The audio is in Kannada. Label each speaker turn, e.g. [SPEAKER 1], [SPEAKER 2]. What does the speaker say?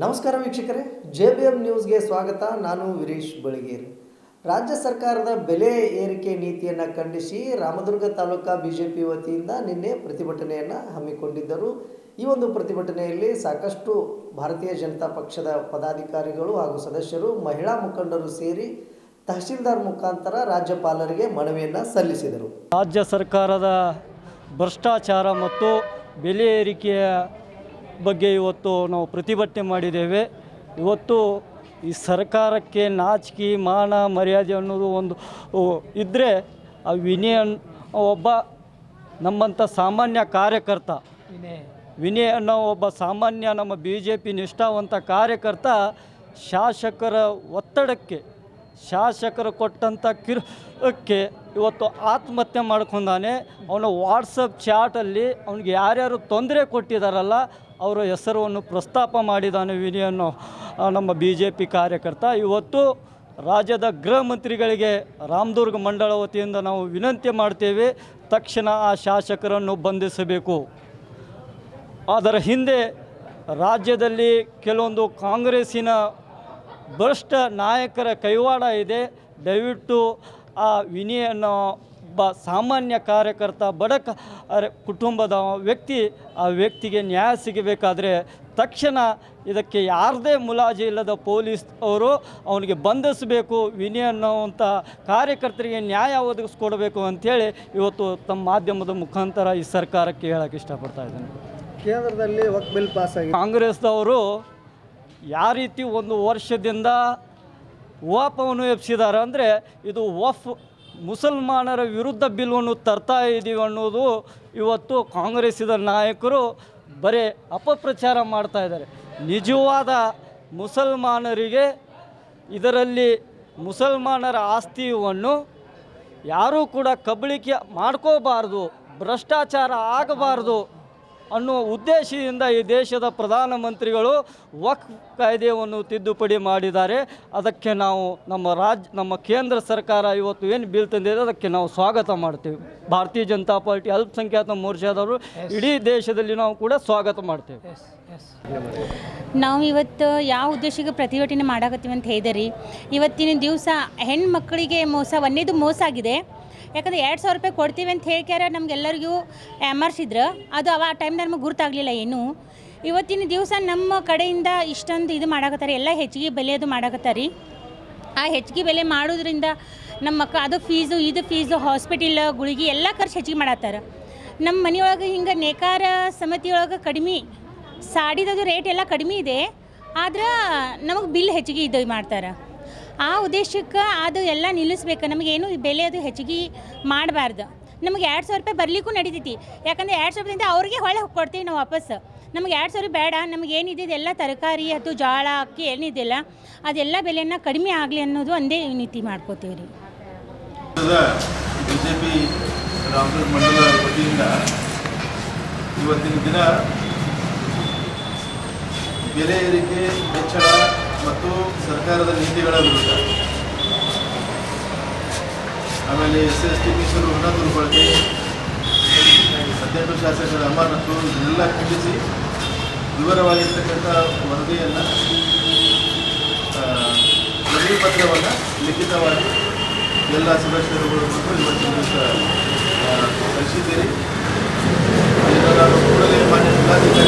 [SPEAKER 1] ನಮಸ್ಕಾರ ವೀಕ್ಷಕರೇ, ಜೆ ಬಿ ಎಂ ನ್ಯೂಸ್ಗೆ ಸ್ವಾಗತ. ನಾನು ವೀರೇಶ್ ಬಳಗೇರ್. ರಾಜ್ಯ ಸರ್ಕಾರದ ಬೆಲೆ ಏರಿಕೆ ನೀತಿಯನ್ನು ಖಂಡಿಸಿ Ramdurg taluka B J P ವತಿಯಿಂದ ನಿನ್ನೆ ಪ್ರತಿಭಟನೆಯನ್ನು ಹಮ್ಮಿಕೊಂಡಿದ್ದರು. ಈ ಒಂದು ಪ್ರತಿಭಟನೆಯಲ್ಲಿ ಸಾಕಷ್ಟು ಭಾರತೀಯ ಜನತಾ ಪಕ್ಷದ ಪದಾಧಿಕಾರಿಗಳು ಹಾಗೂ ಸದಸ್ಯರು, ಮಹಿಳಾ ಮುಖಂಡರು ಸೇರಿ ತಹಶೀಲ್ದಾರ್ ಮುಖಾಂತರ ರಾಜ್ಯಪಾಲರಿಗೆ ಮನವಿಯನ್ನು ಸಲ್ಲಿಸಿದರು.
[SPEAKER 2] ರಾಜ್ಯ ಸರ್ಕಾರದ ಭ್ರಷ್ಟಾಚಾರ ಮತ್ತು ಬೆಲೆ ಏರಿಕೆಯ ಬಗ್ಗೆ ಇವತ್ತು ನಾವು ಪ್ರತಿಭಟನೆ ಮಾಡಿದ್ದೇವೆ. ಇವತ್ತು ಈ ಸರ್ಕಾರಕ್ಕೆ ನಾಚಿಕೆ ಮಾನ ಮರ್ಯಾದೆ ಅನ್ನೋದು ಒಂದು ಇದ್ದರೆ ಆ ವಿನಯ ಒಬ್ಬ ನಮ್ಮಂಥ ಸಾಮಾನ್ಯ ಕಾರ್ಯಕರ್ತ. ವಿನಯ. ಅನ್ನೋ ಒಬ್ಬ ಸಾಮಾನ್ಯ ನಮ್ಮ ಬಿ ಜೆ ಪಿ ನಿಷ್ಠಾವಂತ ಕಾರ್ಯಕರ್ತ ಶಾಸಕರ ಒತ್ತಡಕ್ಕೆ ಶಾಸಕರು ಕೊಟ್ಟಂಥ ಕಿರುಕ್ಕೆ ಇವತ್ತು ಆತ್ಮಹತ್ಯೆ ಮಾಡ್ಕೊಂಡಾನೆ. ಅವನ ವಾಟ್ಸಪ್ ಚಾಟಲ್ಲಿ ಅವನಿಗೆ ಯಾರ್ಯಾರು ತೊಂದರೆ ಕೊಟ್ಟಿದ್ದಾರಲ್ಲ ಅವರ ಹೆಸರನ್ನು ಪ್ರಸ್ತಾಪ ಮಾಡಿದ್ದಾನೆ ವಿನಿಯನ್ನು ನಮ್ಮ ಬಿ ಜೆ ಪಿ ಕಾರ್ಯಕರ್ತ. ಇವತ್ತು ರಾಜ್ಯದ ಗೃಹ ಮಂತ್ರಿಗಳಿಗೆ ರಾಮದುರ್ಗ ಮಂಡಳ ವತಿಯಿಂದ ನಾವು ವಿನಂತಿ ಮಾಡ್ತೇವೆ, ತಕ್ಷಣ ಆ ಶಾಸಕರನ್ನು ಬಂಧಿಸಬೇಕು. ಅದರ ಹಿಂದೆ ರಾಜ್ಯದಲ್ಲಿ ಕೆಲವೊಂದು ಕಾಂಗ್ರೆಸ್ಸಿನ ಭ್ರಷ್ಟ ನಾಯಕರ ಕೈವಾಡ ಇದೆ. ದಯವಿಟ್ಟು ಆ ವಿನಯ್ ಅನ್ನೋ ಒಬ್ಬ ಸಾಮಾನ್ಯ ಕಾರ್ಯಕರ್ತ ಬಡ ಕುಟುಂಬದ ವ್ಯಕ್ತಿ ಆ ವ್ಯಕ್ತಿಗೆ ನ್ಯಾಯ ಸಿಗಬೇಕಾದ್ರೆ ತಕ್ಷಣ ಇದಕ್ಕೆ ಯಾರದೇ ಮುಲಾಜಿ ಇಲ್ಲದ ಪೊಲೀಸ್ ಅವರು ಅವನಿಗೆ ಬಂಧಿಸಬೇಕು ವಿನಿ ಅನ್ನೋವಂಥ ಕಾರ್ಯಕರ್ತರಿಗೆ ನ್ಯಾಯ ಒದಗಿಸ್ಕೊಡ್ಬೇಕು ಅಂಥೇಳಿ ಇವತ್ತು ತಮ್ಮ ಮಾಧ್ಯಮದ ಮುಖಾಂತರ ಈ ಸರ್ಕಾರಕ್ಕೆ ಹೇಳಕ್ಕೆ ಇಷ್ಟಪಡ್ತಾ ಇದ್ದೇನೆ.
[SPEAKER 1] ಕೇಂದ್ರದಲ್ಲಿ ವಕ್ ಬಿಲ್ ಪಾಸ್ ಆಗಿ
[SPEAKER 2] ಕಾಂಗ್ರೆಸ್ದವರು ಯಾವ ರೀತಿ ಒಂದು ವರ್ಷದಿಂದ ವಾಪವನ್ನು ಎಬ್ಸಿದ್ದಾರೆ ಅಂದರೆ ಇದು ವಫ್ ಮುಸಲ್ಮಾನರ ವಿರುದ್ಧ ಬಿಲ್ಲನ್ನು ತರ್ತಾ ಇದ್ದೀವಿ ಅನ್ನೋದು ಇವತ್ತು ಕಾಂಗ್ರೆಸ್ಸಿದ ನಾಯಕರು ಬರೀ ಅಪಪ್ರಚಾರ ಮಾಡ್ತಾ ಇದ್ದಾರೆ. ನಿಜವಾದ ಮುಸಲ್ಮಾನರಿಗೆ ಇದರಲ್ಲಿ ಮುಸಲ್ಮಾನರ ಆಸ್ತಿಯನ್ನು ಯಾರೂ ಕೂಡ ಕಬಳಿಕೆ ಮಾಡ್ಕೋಬಾರ್ದು, ಭ್ರಷ್ಟಾಚಾರ ಆಗಬಾರ್ದು ಅನ್ನುವ ಉದ್ದೇಶದಿಂದ ಈ ದೇಶದ ಪ್ರಧಾನಮಂತ್ರಿಗಳು ವಕ್ಫ್ ಕಾಯ್ದೆಯನ್ನು ತಿದ್ದುಪಡಿ ಮಾಡಿದ್ದಾರೆ. ಅದಕ್ಕೆ ನಾವು ನಮ್ಮ ರಾಜ್ಯ ನಮ್ಮ ಕೇಂದ್ರ ಸರ್ಕಾರ ಇವತ್ತು ಏನು ಬಿಲ್ ತಂದಿದೆ ಅದಕ್ಕೆ ನಾವು ಸ್ವಾಗತ ಮಾಡ್ತೀವಿ. ಭಾರತೀಯ ಜನತಾ ಪಾರ್ಟಿ ಅಲ್ಪಸಂಖ್ಯಾತ ಮೋರ್ಚಾದವರು ಇಡೀ ದೇಶದಲ್ಲಿ ನಾವು ಕೂಡ ಸ್ವಾಗತ ಮಾಡ್ತೇವೆ.
[SPEAKER 3] ನಾವು ಇವತ್ತು ಯಾವ ಉದ್ದೇಶಕ್ಕೆ ಪ್ರತಿಭಟನೆ ಮಾಡಾಕತ್ತೀವಿ ಅಂತ ಹೇಳಿದರಿ ಇವತ್ತಿನ ದಿವಸ ಹೆಣ್ಮಕ್ಳಿಗೆ ಮೋಸ ಒಂದೇದು ಮೋಸ ಆಗಿದೆ. ಯಾಕಂದ್ರೆ ಎರಡು ಸಾವಿರ ರೂಪಾಯಿ ಕೊಡ್ತೀವಿ ಅಂತ ಹೇಳ್ಕ್ಯಾರ ನಮಗೆಲ್ಲರಿಗೂ ಎಮರ್ಸಿದ್ರು ಅದು ಅವ ಆ ಟೈಮ್ ನಮಗೆ ಗುರ್ತಾಗಲಿಲ್ಲ ಏನು. ಇವತ್ತಿನ ದಿವಸ ನಮ್ಮ ಕಡೆಯಿಂದ ಇಷ್ಟೊಂದು ಇದು ಮಾಡಾಕತ್ತಾರೆ. ಎಲ್ಲ ಹೆಚ್ಚಿಗೆ ಬೆಲೆ ಅದು ಮಾಡಾಕತ್ತಾರಿ. ಆ ಹೆಚ್ಚಿಗೆ ಬೆಲೆ ಮಾಡೋದ್ರಿಂದ ನಮ್ಮ ಮಕ್ಕ ಅದು ಫೀಸು ಇದು ಫೀಸು ಹಾಸ್ಪಿಟಲ್ ಗುಳಿಗೆ ಎಲ್ಲ ಖರ್ಚು ಹೆಚ್ಚಿಗೆ ಮಾಡತ್ತಾರ. ನಮ್ಮ ಮನೆಯೊಳಗೆ ಹಿಂಗೆ ನೇಕಾರ ಸಮಿತಿಯೊಳಗೆ ಕಡಿಮೆ, ಸಾಡಿದದು ರೇಟ್ ಎಲ್ಲ ಕಡಿಮೆ ಇದೆ. ಆದ್ರೆ ನಮಗೆ ಬಿಲ್ ಹೆಚ್ಚಿಗೆ ಇದು ಮಾಡ್ತಾರೆ. ಆ ಉದ್ದೇಶಕ್ಕೆ ಅದು ಎಲ್ಲ ನಿಲ್ಲಿಸ್ಬೇಕು. ನಮಗೇನು ಬೆಲೆ ಅದು ಹೆಚ್ಚಿಗೆ ಮಾಡಬಾರ್ದು. ನಮಗೆ ಎರಡು ಸಾವಿರ ರೂಪಾಯಿ ಬರಲಿಕ್ಕೂ ನಡೀತೈತಿ. ಯಾಕಂದರೆ ಎರಡು ಸಾವಿರದಿಂದ ಅವ್ರಿಗೆ ಹೊಳೆ ಕೊಡ್ತೀವಿ ನಾವು ವಾಪಸ್ ನಮಗೆ ಎರಡು ಸಾವಿರ ಬೇಡ, ನಮಗೆ ಏನಿದೆ ಎಲ್ಲ ತರಕಾರಿ ಅಥವಾ ಜೋಳ, ಅಕ್ಕಿ ಏನಿದೆಲ್ಲ ಅದೆಲ್ಲ ಬೆಲೆನ ಕಡಿಮೆ ಆಗಲಿ ಅನ್ನೋದು ಒಂದೇ ನೀತಿ ಮಾಡ್ಕೋತೀವಿ ರೀ.
[SPEAKER 4] ಜೆ ಪಿ ಮಂಡಲ ವತಿಯಿಂದ ಇವತ್ತಿನ ದಿನ ಬೆಲೆ ಏರಿಕೆ ಹೆಚ್ಚಳ ಮತ್ತು ಸರ್ಕಾರದ ನೀತಿಗಳ ವಿರುದ್ಧ. ಆಮೇಲೆ ಎಸ್ ಎಸ್ ಟಿ ಮೀಸಲು ಹಣ ದುರ್ಬಳಕೆ ಹದಿನೆಂಟು ಶಾಸಕರ ಅಮಾನತು ಇದನ್ನೆಲ್ಲ ಖಂಡಿಸಿ ವಿವರವಾಗಿರ್ತಕ್ಕಂಥ ವರದಿಯನ್ನು ವರದಿ ಪತ್ರವನ್ನು ಲಿಖಿತವಾಗಿ ಎಲ್ಲ ಸದಸ್ಯರುಗಳು ಮತ್ತು ಇವತ್ತಿನ ದಿವಸ ಕಳಿಸಿದ್ದೀರಿ ನಾನು ಕೂಡಲೇ ಮಾನ್ಯ ಜಿಲ್ಲಾಧಿಕಾರಿಗಳಿಗೆ